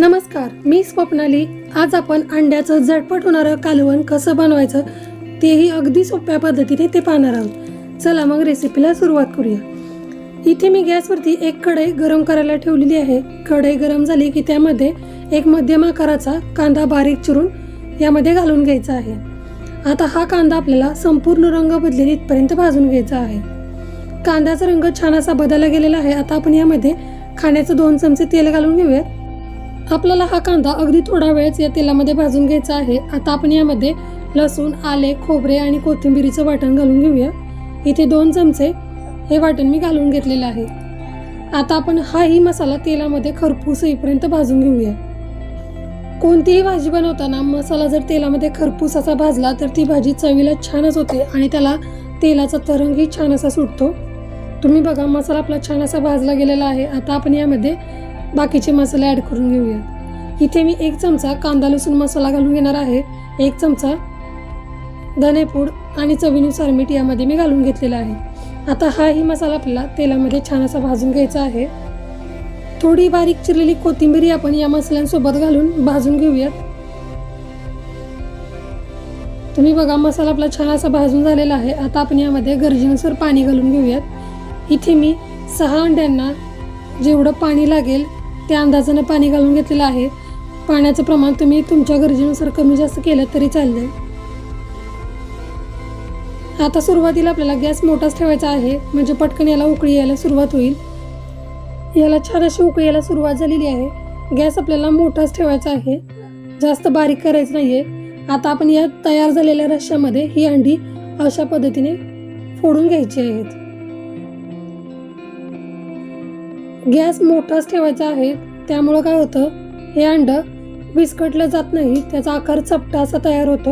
नमस्कार मी स्वप्नाली आज आपण अंड्याचं झटपट होणारं कालवण कसं बनवायचं तेही अगदी सोप्या पद्धतीने ते पाहणार आहोत. चला मग रेसिपीला सुरुवात करूया. इथे मी गॅसवरती एक कढई गरम करायला ठेवलेली आहे. कढई गरम झाली की त्यामध्ये एक मध्यम आकाराचा कांदा बारीक चिरून यामध्ये घालून घ्यायचा आहे. आता हा कांदा आपल्याला संपूर्ण रंग बदलेल इथपर्यंत भाजून घ्यायचा आहे. कांद्याचा रंग छान असा बदलला गेलेला आहे. आता आपण यामध्ये खाण्याचं दोन चमचे तेल घालून घेऊयात. आपल्याला हा कांदा अगदी थोडा वेळच या तेलामध्ये भाजून घ्यायचा आहे. आता आपण यामध्ये लसूण आले खोबरे आणि कोथिंबिरीचं वाटण घालून घेऊया. इथे दोन चमचे हे वाटण मी घालून घेतलेलं आहे. आता आपण हाही मसाला तेलामध्ये खरपूस येईपर्यंत भाजून घेऊया. कोणतीही भाजी बनवताना मसाला जर तेलामध्ये खरपूस असा भाजला तर ती भाजी चवीला छानच होते आणि त्याला तेलाचा तरंगही छान असा सुटतो. तुम्ही बघा मसाला आपला छान असा भाजला गेलेला आहे. आता आपण यामध्ये बाकीचे मसाले ॲड करून घेऊया इथे मी एक चमचा कांदा लसूण मसाला घालून घेणार आहे. एक चमचा धनेपूड आणि चवीनुसार मीठ यामध्ये मी घालून घेतलेला आहे. आता हाही मसाला आपल्याला तेलामध्ये छान असा भाजून घ्यायचा आहे. थोडी बारीक चिरलेली कोथिंबीर आपण या मसाल्यांसोबत घालून भाजून घेऊयात. तुम्ही बघा मसाला आपला छान असा भाजून झालेला आहे. आता आपण यामध्ये गरजेनुसार पाणी घालून घेऊयात. इथे मी सहा अंड्यांना जेवढं पाणी लागेल त्या अंदाजानं पाणी घालून घेतलेलं आहे. पाण्याचं प्रमाण तुम्ही तुमच्या गरजेनुसार कमी जास्त केलं तरी चालतंय. आता सुरुवातीला आपल्याला गॅस मोठाच ठेवायचा आहे. म्हणजे पटकन याला उकळी यायला सुरुवात होईल. याला छान अशी उकळी यायला सुरुवात झालेली आहे. गॅस आपल्याला मोठाच ठेवायचा आहे. जास्त बारीक करायचं नाहीये. आता आपण या तयार झालेल्या रश्श्यामध्ये ही अंडी अशा पद्धतीने फोडून घ्यायची आहेत. गॅस मोठाच ठेवायचा आहे त्यामुळं काय होतं हे अंड विस्कटलं जात नाही त्याचा आकार चपटा असा तयार होतो.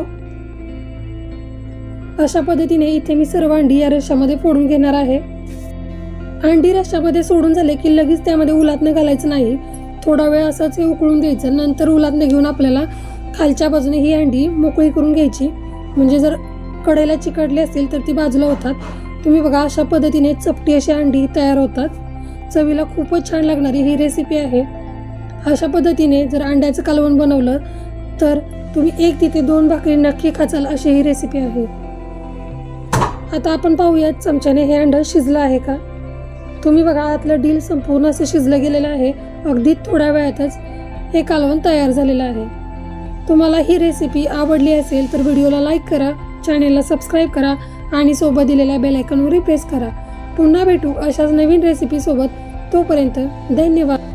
अशा पद्धतीने इथे मी सर्व अंडी या रश्श्यामध्ये फोडून घेणार आहे. अंडी रश्श्यामध्ये सोडून झाले की लगेच त्यामध्ये उलातनं घालायचं नाही. थोडा वेळ असंच हे उकळून द्यायचं नंतर उलातनं घेऊन आपल्याला खालच्या बाजूने ही अंडी मोकळी करून घ्यायची. म्हणजे जर कडेला चिकटली असतील तर ती बाजूला होतात. तुम्ही बघा अशा पद्धतीने चपटी अशी अंडी तयार होतात. चवीला खूपच छान लागणारी ही रेसिपी आहे. अशा पद्धतीने जर अंड्याचं कालवण बनवलं तर तुम्ही एक तिथे दोन भाकरी नक्की खाचाल अशी ही रेसिपी आहे. आता आपण पाहूयात चमच्याने हे अंड शिजलं आहे का? तुम्ही बघा आतलं डील संपूर्ण असं शिजलं गेलेलं आहे. अगदी थोड्या वेळातच हे कालवण तयार झालेलं आहे. तुम्हाला ही रेसिपी आवडली असेल तर व्हिडिओला लाईक करा चॅनेलला सबस्क्राईब करा आणि सोबत दिलेल्या बेलायकनवर प्रेस करा. पुन्हा भेटू अशाच नवीन रेसिपीसोबत तोपर्यंत धन्यवाद.